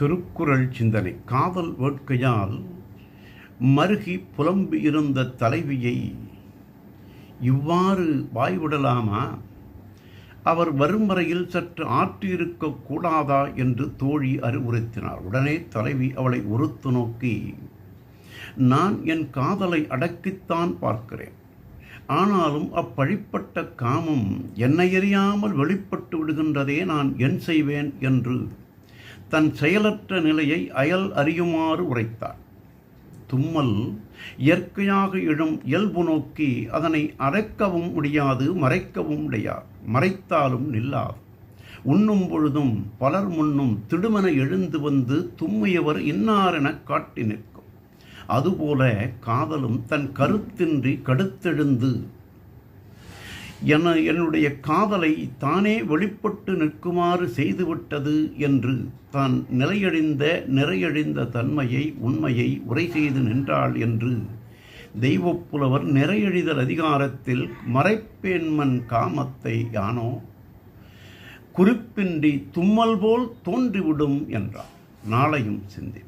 திருக்குறள் சிந்தனை காதல் வேட்கையால் மருகி புலம்பி இருந்த தலைவியை இவ்வாறு வாய்விடலாமா? அவர் வரும் வரையில் சற்று ஆற்றியிருக்க கூடாதா? என்று தோழி அறிவுறுத்தினார். உடனே தலைவி அவளை உறுத்து நோக்கி நான் என் காதலை அடக்கித்தான் பார்க்கிறேன். ஆனாலும் அப்பழிப்பட்ட காமம் என்னை எறியாமல் வெளிப்பட்டு விடுகின்றதே நான் என் செய்வேன் என்று தன் செயலற்ற நிலையை அயல் அறியுமாறு உரைத்தார். தும்மல் இயற்கையாக எழும் இயல்பு நோக்கி அதனை அரைக்கவும் முடியாது மறைக்கவும் முடியாது மறைத்தாலும் நில்லாது. உண்ணும் பொழுதும் பலர் முன்னும் திடுமென எழுந்து வந்து தும்மியவர் இன்னாரெனக் காட்டி நிற்கும். அதுபோல காதலும் தன் கருத்தின்றி கடுத்தெழுந்து என என்னுடைய காதலை தானே வெளிப்பட்டு நிற்குமாறு செய்துவிட்டது என்று தான் நிலையழிந்த நிறையழிந்த தன்மையை உண்மையை உரை செய்து நின்றாள் என்று தெய்வப்புலவர் நிறையழிதல் அதிகாரத்தில் மறைப்பேன்மன் காமத்தை யானோ குறிப்பின்றி தும்மல் போல் தோன்றிவிடும் என்றார். நாளையும் சிந்தி